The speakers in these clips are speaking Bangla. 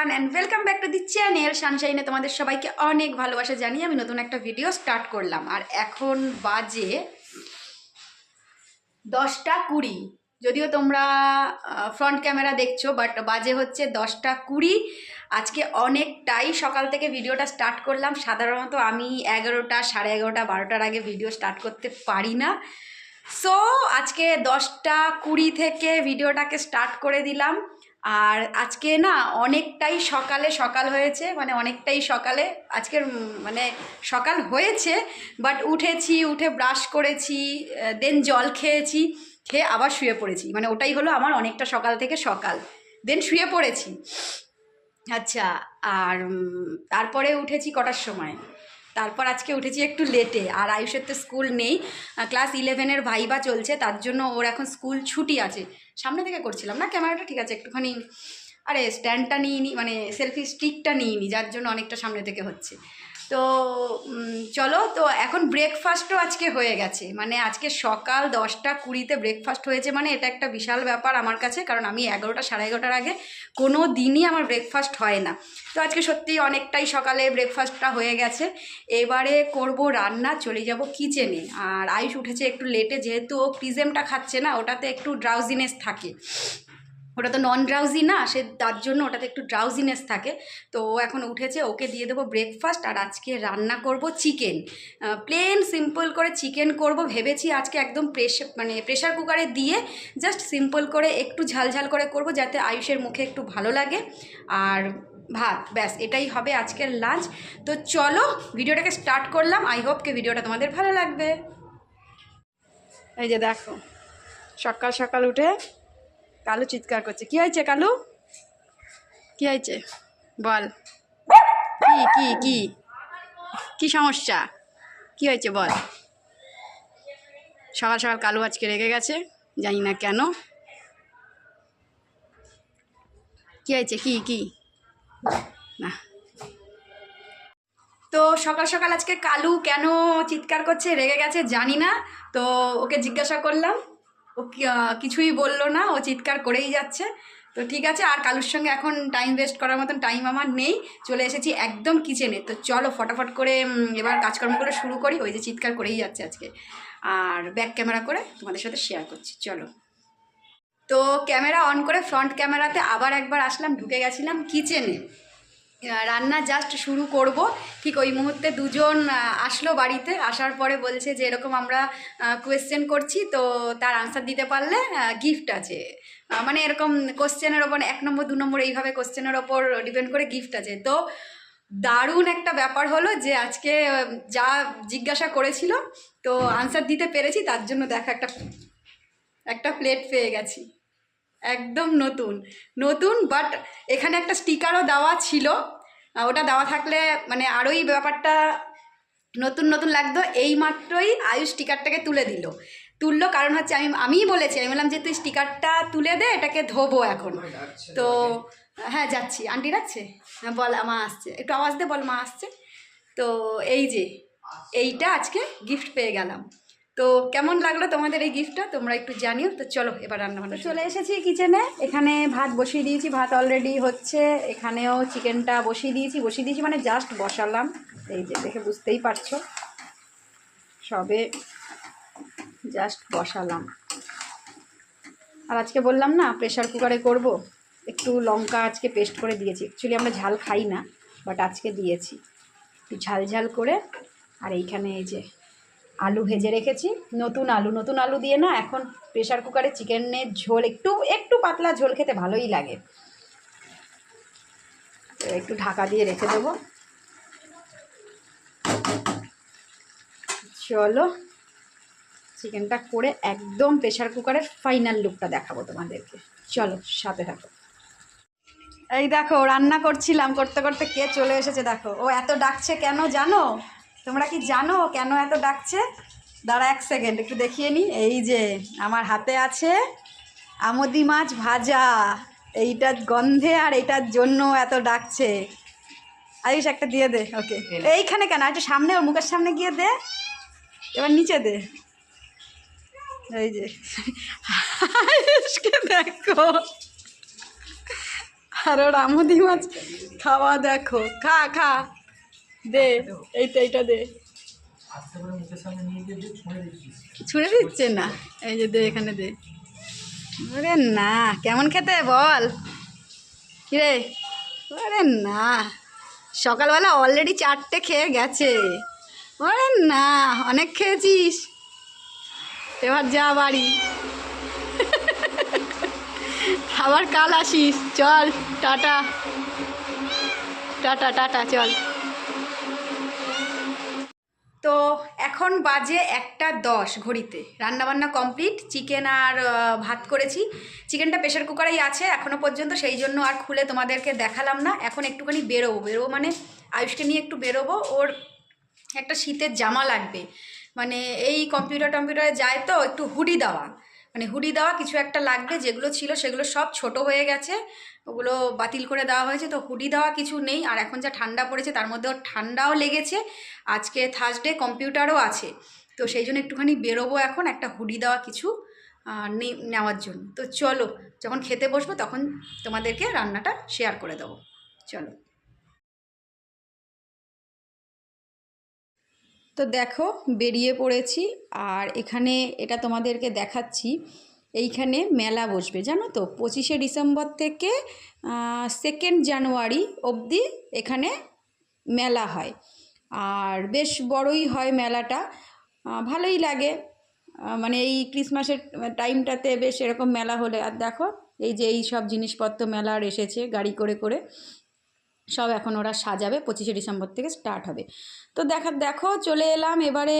Everyone welcome back to the channel সানশাইনে তোমাদের সবাইকে অনেক ভালোবাসা জানিয়ে আমি নতুন একটা ভিডিও স্টার্ট করলাম। আর এখন বাজে দশটা কুড়ি। যদিও তোমরা ফ্রন্ট ক্যামেরা দেখছ বাট বাজে হচ্ছে দশটা কুড়ি। আজকে অনেকটাই সকাল থেকে ভিডিওটা স্টার্ট করলাম। সাধারণত আমি এগারোটা, সাড়ে এগারোটা, বারোটার আগে ভিডিও স্টার্ট করতে পারি না। সো আজকে দশটা কুড়ি থেকে ভিডিওটাকে স্টার্ট করে দিলাম। আর আজকে না অনেকটাই সকালে সকাল হয়েছে মানে অনেকটাই সকালে আজকের মানে সকাল হয়েছে বাট উঠেছি, উঠে ব্রাশ করেছি দেন জল খেয়েছি, খেয়ে আবার শুয়ে পড়েছি মানে ওটাই হলো আমার অনেকটা সকাল থেকে সকাল দেন শুয়ে পড়েছি। আচ্ছা আর তারপরে উঠেছি কটার সময়? তারপর আজকে উঠেছি একটু লেটে আর আয়ুষের তো স্কুল নেই। ক্লাস ইলেভেনের ভাইবা চলছে, তার জন্য ওর এখন স্কুল ছুটি আছে। সামনে থেকে করছিলাম না ক্যামেরাটা ঠিক আছে একটুখানি, আরে স্ট্যান্ডটা নিয়ে নি মানে সেলফি স্টিকটা নিয়ে নি, যার জন্য অনেকটা সামনে থেকে হচ্ছে। তো চলো, তো এখন ব্রেকফাস্টও আজকে হয়ে গেছে। মানে আজকে সকাল দশটা কুড়িতে ব্রেকফাস্ট হয়েছে মানে এটা একটা বিশাল ব্যাপার আমার কাছে, কারণ আমি এগারোটা সাড়ে এগারোটার আগে কোনো দিনই আমার ব্রেকফাস্ট হয় না। তো আজকে সত্যি অনেকটাই সকালে ব্রেকফাস্টটা হয়ে গেছে। এবারে করব রান্না, চলে যাব কিচেনে আর আয়ুষ উঠেছে একটু লেটে যেহেতু ও প্রিজেমটা খাচ্ছে না, ওটাতে একটু ড্রাউজিনেস থাকে। ওটা তো নন ড্রাউজি না, সে তার জন্য ওটাতে একটু ড্রাউজিনেস থাকে। তো এখন উঠেছে, ওকে দিয়ে দেবো ব্রেকফাস্ট আর আজকে রান্না করব চিকেন প্লেন সিম্পল করে চিকেন করব, ভেবেছি আজকে একদম প্রেশার মানে প্রেশার কুকারে দিয়ে জাস্ট সিম্পল করে একটু ঝালঝাল করে করব যাতে আয়ুষের মুখে একটু ভালো লাগে। আর ভাত, ব্যাস, এটাই হবে আজকের লাঞ্চ তো চলো, ভিডিওটাকে স্টার্ট করলাম। আই হোপ কে ভিডিওটা তোমাদের ভালো লাগবে। এই যে দেখো, সকাল সকাল উঠে কালু চিৎকার করছে। কি হয়েছে কালু? কি হয়েছে? বল। কি কি কি? কি সমস্যা? কি হয়েছে বল? সকাল সকাল কালু আজকে রেগে গেছে, জানি না কেন। কি হয়েছে? কি কি? না। তো সকাল সকাল আজকে কালু কেন চিৎকার করছে, রেগে গেছে জানি না। তো ওকে জিজ্ঞাসা করলাম। ও কিছুই বলল না, ও চিৎকার করেই যাচ্ছে। তো ঠিক আছে, আর কালুর সঙ্গে এখন টাইম ওয়েস্ট করার মতন টাইম আমার নেই। চলে এসেছি একদম কিচেনে তো চলো ফটাফট করে এবার কাজকর্ম করে শুরু করি। ওই যে চিৎকার করেই যাচ্ছে আজকে। আর ব্যাক ক্যামেরা করে তোমাদের সাথে শেয়ার করছি। চলো। তো ক্যামেরা অন করে ফ্রন্ট ক্যামেরাতে আবার একবার আসলাম, ঢুকে গেছিলাম কিচেনে রান্না জাস্ট শুরু করব। ঠিক ওই মুহূর্তে দুজন আসলো বাড়িতে। আসার পরে বলছে যে, এরকম আমরা কোয়েশ্চেন করছি। তো তার আনসার দিতে পারলে গিফট আছে। মানে এরকম কোশ্চেনের ওপর, এক নম্বর, দু নম্বর, এইভাবে কোশ্চেনের ওপর ডিপেন্ড করে গিফট আছে। তো দারুণ একটা ব্যাপার হলো যে, আজকে যা জিজ্ঞাসা করেছিল, তো আনসার দিতে পেরেছি। তার জন্য দেখা একটা একটা প্লেট পেয়ে গেছি। একদম নতুন নতুন বাট এখানে একটা স্টিকারও দেওয়া ছিল। ওটা দেওয়া থাকলে মানে আরোই ব্যাপারটা নতুন নতুন লাগতো। এই মাত্রই আয়ুষ স্টিকারটাকে তুলে দিল। তুললো কারণ হচ্ছে আমি আমিই বলেছি আমি বললাম যে তুই স্টিকারটা তুলে দে এটাকে ধোবো এখন। তো হ্যাঁ যাচ্ছি। আন্টি যাচ্ছে হ্যাঁ বল মা আসছে। একটু আওয়াজ দে বল মা আসছে। তো এই যে এইটা আজকে গিফট পেয়ে গেলাম। তো কেমন লাগল তোমাদের এই গিফটটা তোমরা একটু জানিও। তো চলো এবার রান্না বান্না চলে এসেছি কিচেনে এখানে ভাত বসিয়ে দিয়েছি ভাত অলরেডি হচ্ছে। এখানেও চিকেনটা বসিয়ে দিয়েছি। বসিয়ে দিয়েছি মানে জাস্ট বসালাম। এই যে দেখে বুঝতেই পারছ। সবে জাস্ট বসালাম। আর আজকে বললাম না প্রেশার কুকারে করব। একটু লঙ্কা আজকে পেস্ট করে দিয়েছি। অ্যাকচুয়ালি আমরা ঝাল খাই না বাট আজকে দিয়েছি। একটু ঝাল ঝাল করে আর এইখানে এই যে আলু ভেজে রেখেছি। নতুন আলু নতুন আলু দিয়ে না এখন প্রেশার কুকারে চিকেনের ঝোল একটু একটু পাতলা ঝোল খেতে ভালোই লাগে। একটু ঢাকা দিয়ে রেখে দেবো। চলো চিকেনটা করে একদম প্রেশার কুকারের ফাইনাল লুকটা দেখাবো তোমাদেরকে। চলো, সাথে থাকো। এই দেখো, রান্না করছিলাম, করতে করতে কে চলে এসেছে দেখো। ও এত ডাকছে কেন জানো? তোমরা কি জানো কেন এত ডাকছে? দাঁড়া এক সেকেন্ড একটু দেখিয়ে নি। এই যে আমার হাতে আছে আমদি মাছ ভাজা। এইটার গন্ধে আর এইটার জন্য এত ডাকছে। আয়ুষ একটা দিয়ে দে ওকে। এইখানে কেন? একটু সামনে ওর মুখের সামনে গিয়ে দে। এবার নিচে দে। এই যে। আয়ুষকে দেখো। আর ওর আমদি মাছ খাওয়া দেখো। খা খা। দে, এইটা এইটা দে। ছুঁড়ে দিচ্ছে না। এই যে দে, এখানে দে। আরে না, কেমন খেতে বল? কিরে? আরে না। সকালবেলা অলরেডি চারটে খেয়ে গেছে। আরে না, অনেক খেয়েছিস। এবার যা বাড়ি। আবার কাল আসিস। চল, টাটা। টাটা টাটা, চল। তো এখন বাজে একটা দশ ঘড়িতে। রান্নাবান্না কমপ্লিট, চিকেন আর ভাত করেছি। চিকেনটা প্রেশার কুকারেই আছে এখনও পর্যন্ত, সেই জন্য আর খুলে তোমাদেরকে দেখালাম না। এখন একটুখানি বেরোবো। বেরোবো মানে আয়ুষকে নিয়ে একটু বেরোবো। ওর একটা শীতের জামা লাগবে। মানে এই কম্পিউটার টম্পিউটারে যায় তো, একটু হুডি দেওয়া। মানে হুডি দেওয়া কিছু একটা লাগবে, যেগুলো ছিল সেগুলো সব ছোট হয়ে গেছে। ওগুলো বাতিল করে দেওয়া হয়েছে, তো হুডি দেওয়া কিছু নেই। আর এখন যা ঠান্ডা পড়েছে, তার মধ্যে ওর ঠান্ডাও লেগেছে। আজকে থার্সডে কম্পিউটারও আছে। তো সেই জন্য একটুখানি বেরোবো এখন একটা হুডি দেওয়া কিছু নেওয়ার জন্য। তো চলো, যখন খেতে বসবো তখন তোমাদেরকে রান্নাটা শেয়ার করে দেবো। চলো। তো দেখো, বেরিয়ে পড়েছি আর এখানে এটা তোমাদেরকে দেখাচ্ছি। এইখানে মেলা বসবে, জানো তো? পঁচিশে ডিসেম্বর থেকে সেকেন্ড জানুয়ারি অবধি এখানে মেলা হয়। আর বেশ বড়ই হয় মেলাটা। ভালোই লাগে। মানে এই ক্রিসমাসের টাইমটাতে বেশ এরকম মেলা হলে, আর দেখো, এই যে এই সব জিনিসপত্র মেলার এসেছে গাড়ি করে করে। সব এখন ওরা সাজাবে পঁচিশে ডিসেম্বর থেকে স্টার্ট হবে। তো দেখা দেখো চলে এলাম এবারে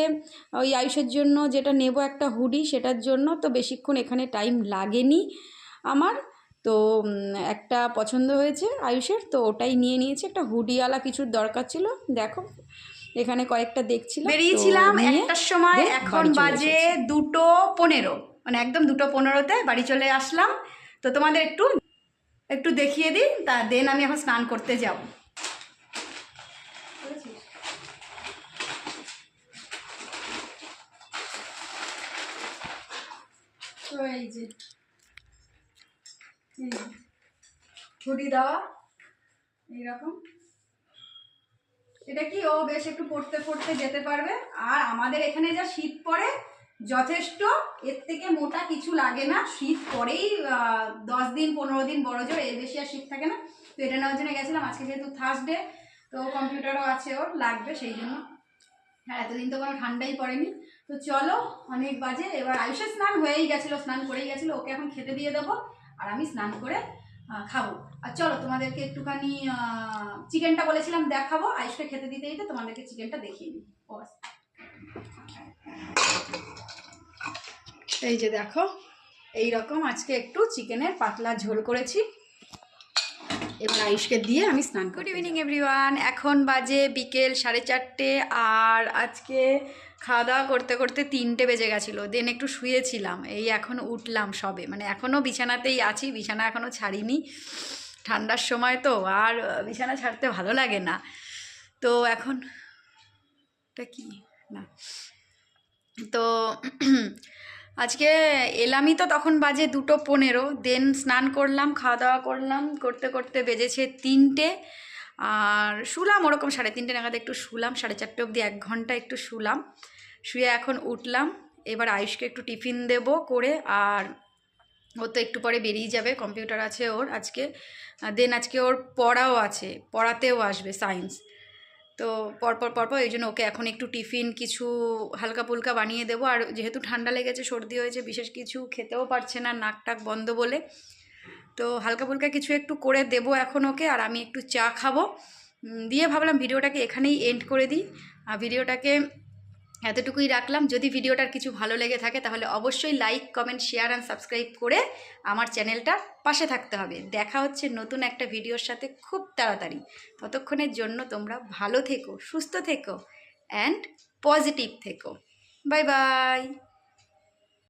ওই আয়ুষের জন্য যেটা নেব একটা হুডি সেটার জন্য। তো বেশিক্ষণ এখানে টাইম লাগেনি আমার। তো একটা পছন্দ হয়েছে আয়ুষের তো ওটাই নিয়ে নিয়েছি। একটা হুডিওয়ালা কিছুর দরকার ছিল। দেখো এখানে কয়েকটা দেখছিলাম বেরিয়েছিলাম একটার সময় এখন বাজে দুটো পনেরো। মানে একদম দুটো পনেরোতে বাড়ি চলে আসলাম। তো তোমাদের একটু একটু দেখিয়ে দিই, তা দেন আমি এখন স্নান করতে যাব। ছুটি দেওয়া, এইরকম। এটা কি? ও বেশ একটু পড়তে পড়তে যেতে পারবে। আর আমাদের এখানে যা শীত পড়ে যথেষ্ট। এর থেকে মোটা কিছু লাগে না। শীত পরেই দশ দিন, পনেরো দিন বড় জোর এর বেশি আর শীত থাকে না। তো এটা নেওয়ার জন্য গেছিলাম। আজকে যেহেতু থার্সডে তো কম্পিউটারও আছে ওর, লাগবে সেই জন্য। হ্যাঁ এতদিন তো কোনো ঠান্ডাই পড়েনি। তো চলো, অনেক বাজে। এবার আয়ুষের স্নান হয়েই গেছিল, স্নান করেই গেছিল। ওকে এখন খেতে দিয়ে দেবো। আর আমি স্নান করে খাব। আর চলো, তোমাদেরকে একটুখানি চিকেনটা বলেছিলাম দেখাবো। আয়ুষকে খেতে দিতে দিতে তোমাদেরকে চিকেনটা দেখিয়ে দিই। ও এই যে দেখো এই রকম আজকে একটু চিকেনের পাতলা ঝোল করেছি। এবার আয়ুষকে দিয়ে আমি স্নান গুড ইভিনিং এভরিওয়ান এখন বাজে বিকেল সাড়ে চারটে আর আজকে খাওয়া দাওয়া করতে করতে তিনটে বেজে গেছিল। দেন একটু শুয়েছিলাম এই এখন উঠলাম সবে। মানে এখনও বিছানাতেই আছি বিছানা এখনও ছাড়িনি। ঠান্ডার সময় তো আর বিছানা ছাড়তে ভালো লাগে না। তো এখন এটা কি? না। তো আজকে এলামই তো তখন বাজে দুটো পনেরো। দেন স্নান করলাম খাওয়া দাওয়া করলাম, করতে করতে বেজেছে তিনটে। আর শুলাম ওরকম সাড়ে তিনটে নাগাদ একটু শুলাম, সাড়ে চারটে অবধি এক ঘণ্টা একটু শুলাম। শুয়ে এখন উঠলাম, এবার আয়ুষকে একটু টিফিন দেব করে, আর ও তো একটু পরে বেরিয়ে যাবে, কম্পিউটার আছে ওর আজকে। দেন আজকে ওর পড়াও আছে, পড়াতেও আসবে সায়েন্স তো পরপর পরপর এই জন্য ওকে এখন একটু টিফিন কিছু হালকা পুলকা বানিয়ে দেবো। আর যেহেতু ঠান্ডা লেগেছে, সর্দি হয়েছে, বিশেষ কিছু খেতেও পারছে না, নাক টাক বন্ধ বলে। তো হালকা পুলকা কিছু একটু করে দেব এখন ওকে, আর আমি একটু চা খাব। দিয়ে ভাবলাম ভিডিওটাকে এখানেই এন্ড করে দিই। আর ভিডিওটাকে এতটুকুই রাখলাম। যদি ভিডিওটার কিছু ভালো লেগে থাকে, তাহলে অবশ্যই like comment share and subscribe করে আমার চ্যানেলটার পাশে থাকতে হবে। দেখা হচ্ছে নতুন একটা ভিডিওর সাথে খুব তাড়াতাড়ি। ততক্ষণের জন্য তোমরা ভালো থেকো, সুস্থ থেকো অ্যান্ড পজিটিভ থেকো। Bye bye